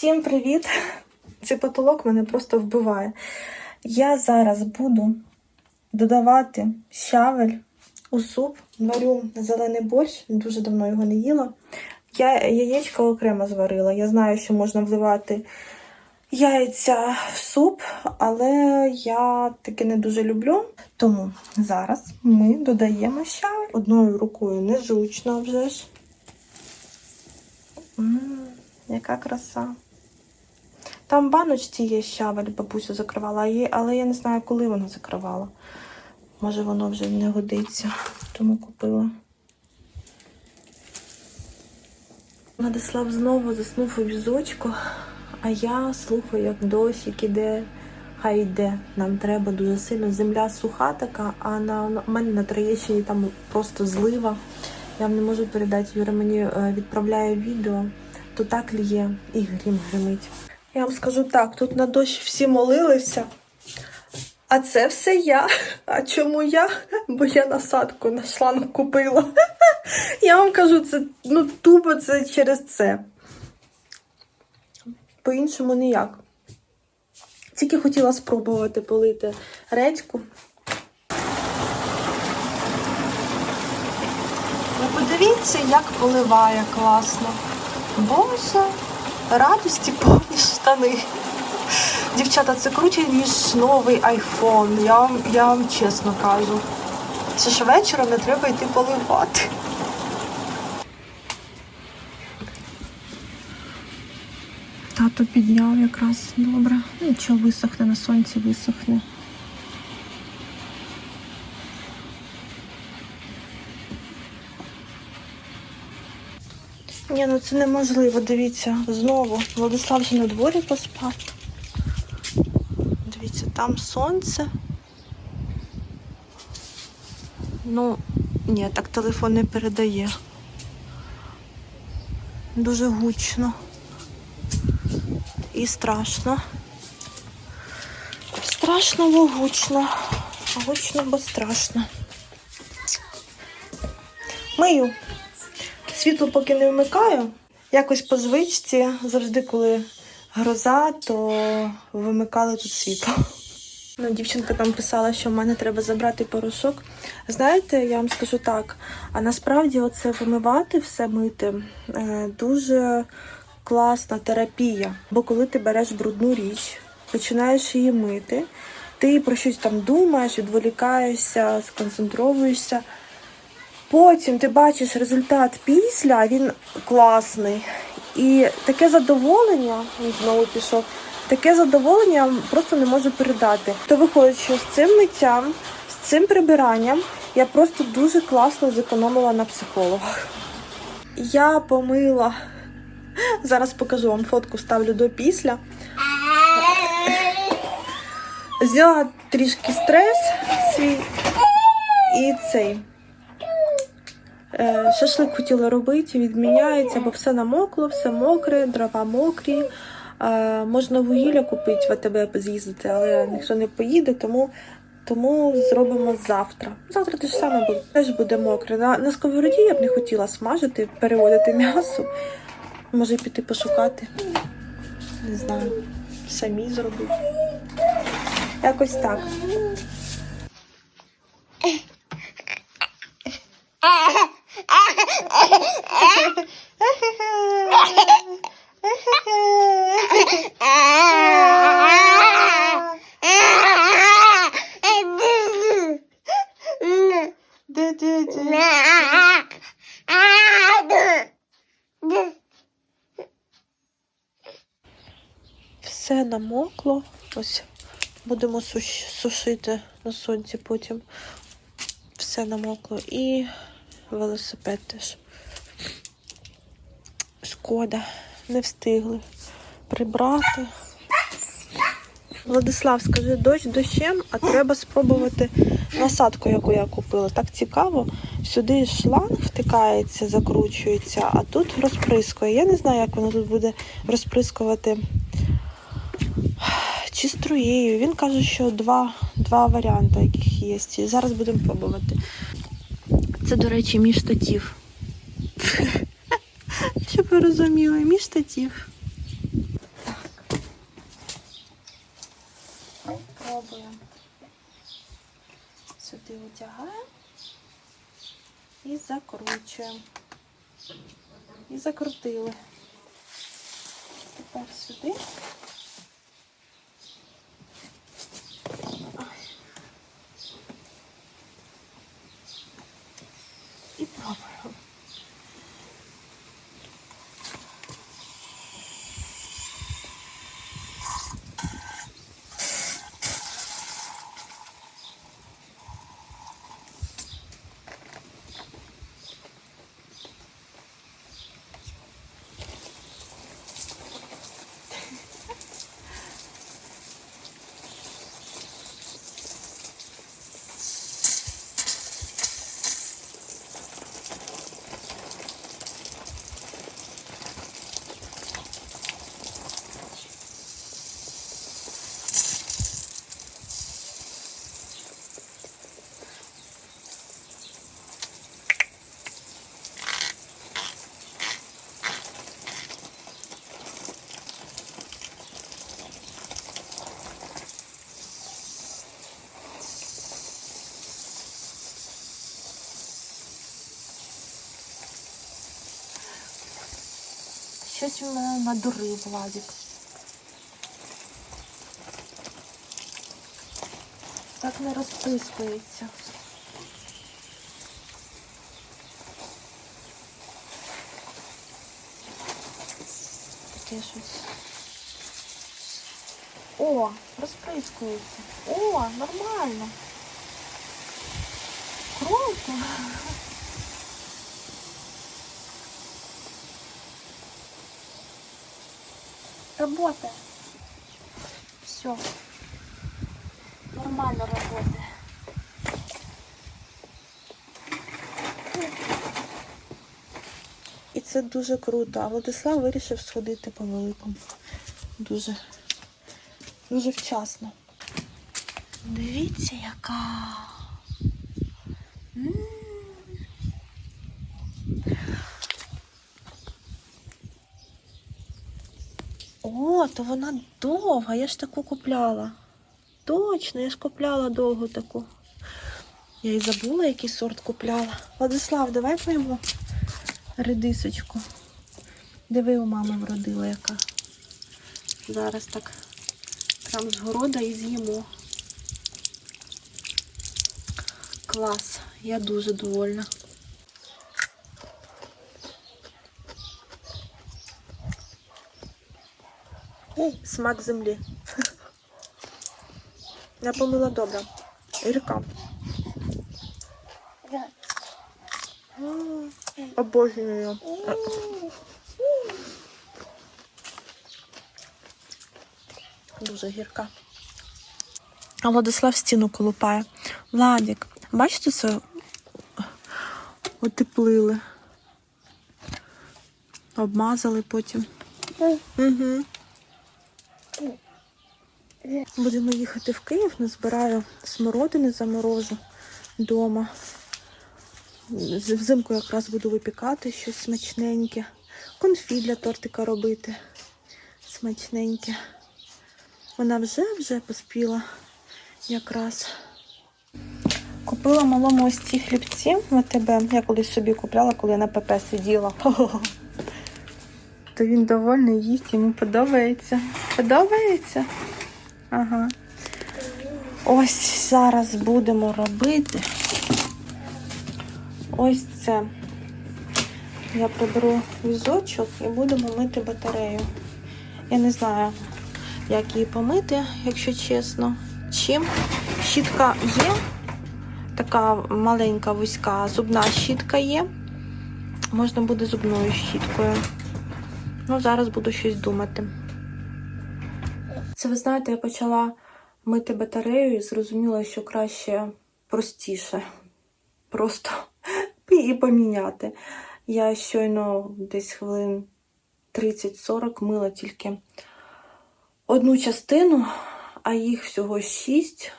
Всім привіт! Цей потолок мене просто вбиває. Я зараз буду додавати щавель у суп. Варю зелений борщ, дуже давно його не їла. Я яєчко окремо зварила. Я знаю, що можна вливати яйця в суп, але я таке не дуже люблю. Тому зараз ми додаємо щавель. Одною рукою незручно вже ж. Яка краса. Там баночці є щавель, бабуся закривала, є- але я не знаю, коли вона закривала. Може, воно вже не годиться, тому купила. Владислав знову заснув у візочку, а я слухаю, як дощик іде, хай йде. Нам треба дуже сильно. Земля суха така, а на мене на Троєщині там просто злива. Я вам не можу передати. Юра мені е, відправляє відео, то так лє і грім гримить. Я вам скажу так: тут на дощ всі молилися. А це все я. А чому я? Бо я насадку на шланг купила. Я вам кажу, це ну тупо це через це. По-іншому ніяк. Тільки хотіла спробувати полити редьку. Ви подивіться, як поливає класно. Боже, радості повні штани. Дівчата, це круче, ніж новий айфон. Я вам, я вам чесно кажу. Це ж вечором не треба йти поливати. Тато підняв якраз добре. Нічого висохне на сонці, висохне. Ні, ну це неможливо, дивіться, знову. Владислав вже на дворі поспав. Дивіться, там сонце. Ну, ні, так телефон не передає. Дуже гучно. І страшно. Страшно, бо гучно. Гучно, бо страшно. Мию. Світло поки не вмикаю. Якось по звичці, завжди, коли гроза, то вимикали тут світло. Ну, дівчинка там писала, що в мене треба забрати порошок. Знаєте, я вам скажу так, а насправді оце вимивати все мити е, дуже класна терапія. Бо коли ти береш брудну річ, починаєш її мити, ти про щось там думаєш, відволікаєшся, сконцентровуєшся. Потім ти бачиш результат після, він класний. І таке задоволення, він знову пішов, таке задоволення я просто не можу передати. То виходить, що з цим миттям, з цим прибиранням я просто дуже класно зекономила на психологах. Я помила. Зараз покажу вам фотку, ставлю до після. Зняла трішки стрес свій і цей. Е, Шашлик хотіла робити, відміняється, бо все намокло, все мокре, дрова мокрі. Е, Можна вугілля купити в АТБ з'їздити, але ніхто не поїде, тому, тому зробимо завтра. Завтра те ж саме буде, теж буде мокре. На, на сковороді я б не хотіла смажити, переводити м'ясо. Може піти пошукати. Не знаю, самі зробити. Якось так. Все намокло. Ось будемо сушити на сонці потім. Все намокло. І велосипед теж. Шкода, не встигли прибрати. Владислав, скажи, дощ дощем, а треба спробувати насадку, яку я купила. Так цікаво. Сюди шланг втикається, закручується, а тут розприскує. Я не знаю, як воно тут буде розприскувати чи струєю. Він каже, що два, два варіанти, яких є. Зараз будемо пробувати. Це, до речі, мій штатів. Щоб ви розуміли, мій штатів. Пробуємо. Сюди витягаємо і закручуємо. І закрутили. Тепер сюди. Щось він мене надурив, Владик. Так не розпискується. Таке щось. О, розприскується. О, нормально. Круто. Работает. Все. Нормально работает. І це дуже круто. А Владислав вирішив сходити по великому. Дуже, дуже вчасно. Дивіться, яка. М. О, то вона довга, я ж таку купляла. Точно, я ж купляла довгу таку. Я і забула, який сорт купляла. Владислав, давай поїмо редисочку. Диви, у мами вродила яка. Зараз так прям з города і з'їмо. Клас, я дуже довольна. Смак землі. Я помила добре. Гірка. М, Обожнюю. Дуже гірка. А Владислав стіну колупає. Владик, бачите це? Отеплили. Обмазали потім. Угу. Будемо їхати в Київ, назбираю смородини заморожу вдома. Взимку якраз буду випікати щось смачненьке. Конфі для тортика робити. Смачненьке. Вона вже вже поспіла якраз. Купила малому ось ці хлібці в АТБ. Я колись собі купляла, коли на ПП сиділа. То він довольний їсть, йому подобається. Подобається? Ага. Ось зараз будемо робити. Ось це. Я приберу візочок і будемо мити батарею. Я не знаю, як її помити, якщо чесно. Чим? Щітка є. Така маленька вузька зубна щітка є. Можна буде зубною щіткою. Ну, зараз буду щось думати. Це ви знаєте, я почала мити батарею і зрозуміла, що краще простіше. Просто і поміняти. Я щойно десь хвилин 30-40 мила тільки одну частину, а їх всього 6.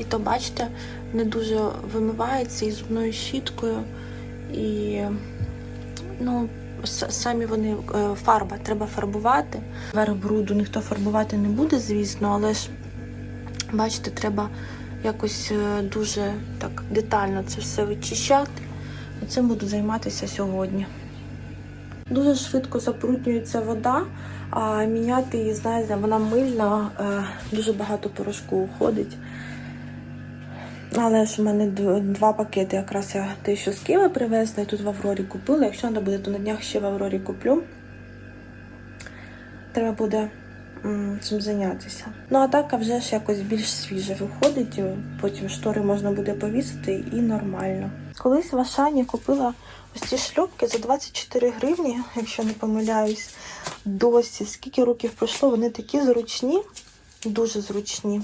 І то, бачите, не дуже вимивається і зубною щіткою. І ну, самі вони е, фарба, треба фарбувати. Верх бруду ніхто фарбувати не буде, звісно, але ж Бачите, треба якось е, дуже так детально це все вичищати. Цим буду займатися сьогодні. Дуже швидко запрутнюється вода, а міняти її, знаєте, вона мильна, е, дуже багато порошку уходить. Але ж в мене два пакети, якраз я те, що з Києва привезла, і тут в Аврорі купила. Якщо треба буде, то на днях ще в Аврорі куплю. Треба буде цим зайнятися. Ну а так, а вже ж якось більш свіже виходить. Потім штори можна буде повісити і нормально. Колись в Ашані купила ось ці шльопки за 24 гривні, якщо не помиляюсь. Досі, скільки років пройшло, вони такі зручні, дуже зручні.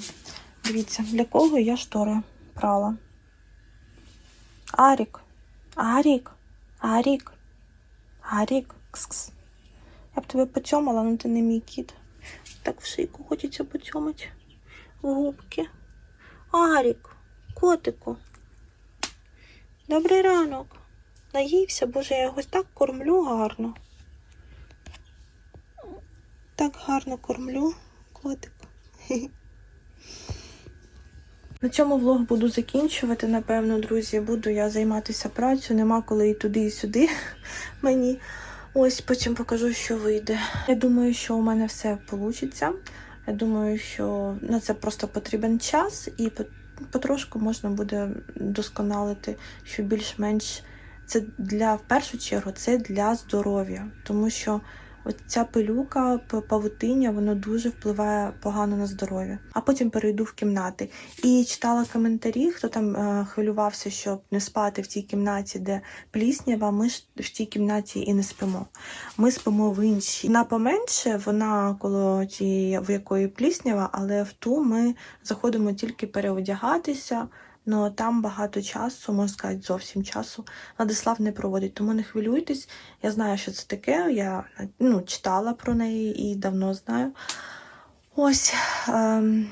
Дивіться, для кого я штори прала. Арік, Арік, Арік, Арік. Кс-кс. Я б тебе поцьомала, але ти не мій кіт. Так в шийку хочеться поцьомати. В губки. Арік, котику. Добрий ранок. Наївся, боже, я його так кормлю гарно. Так гарно кормлю, котик. На цьому влог буду закінчувати, напевно, друзі. Буду я займатися працею, нема коли і туди, і сюди мені. Ось потім покажу, що вийде. Я думаю, що у мене все вийде. Я думаю, що на це просто потрібен час, і потрошку можна буде досконалити, що більш-менш це для в першу чергу це для здоров'я, тому що от ця пилюка, павутиння, воно дуже впливає погано на здоров'я. А потім перейду в кімнати. І читала коментарі, хто там е, хвилювався, щоб не спати в тій кімнаті, де пліснява. Ми ж в тій кімнаті і не спимо. Ми спимо в іншій. Вона поменше, вона коло тієї, в якої пліснява, але в ту ми заходимо тільки переодягатися. Ну там багато часу, можна сказати, зовсім часу Владислав не проводить, тому не хвилюйтесь. Я знаю, що це таке. Я ну, читала про неї і давно знаю. Ось ем,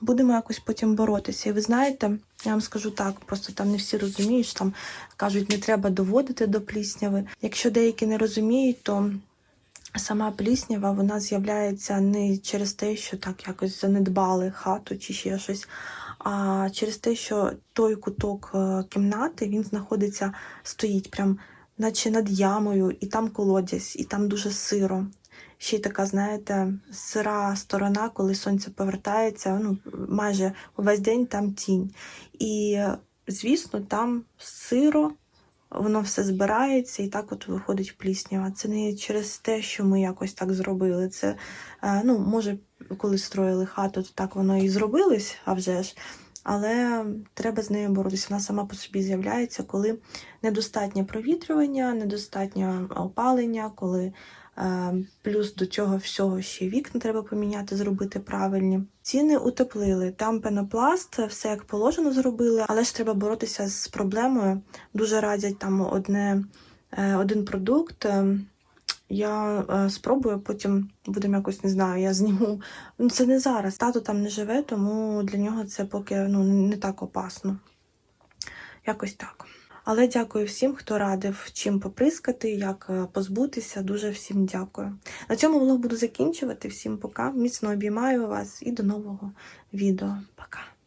будемо якось потім боротися. І ви знаєте, я вам скажу так, просто там не всі розуміють, що там кажуть, не треба доводити до плісняви. Якщо деякі не розуміють, то сама пліснява вона з'являється не через те, що так якось занедбали хату чи ще щось. А через те, що той куток е, кімнати він знаходиться, стоїть прям, наче над ямою, і там колодязь, і там дуже сиро. Ще й така, знаєте, сира сторона, коли сонце повертається, ну, майже увесь день там тінь. І, звісно, там сиро, воно все збирається, і так от виходить пліснява. Це не через те, що ми якось так зробили. Це, е, ну, може, коли строїли хату, то так воно і зробилось, а вже ж. Але треба з нею боротися. Вона сама по собі з'являється, коли недостатнє провітрювання, недостатнє опалення, коли е, плюс до цього всього ще вікна треба поміняти, зробити правильні. Ціни утеплили. Там пенопласт, все як положено зробили, але ж треба боротися з проблемою. Дуже радять там одне, е, один продукт. Я е, спробую, потім будемо якось не знаю, я зніму. Ну, це не зараз. Тато там не живе, тому для нього це поки ну, не так опасно. Якось так. Але дякую всім, хто радив, чим поприскати, як е, позбутися. Дуже всім дякую. На цьому влог буду закінчувати. Всім пока. Міцно обіймаю вас і до нового відео. Пока.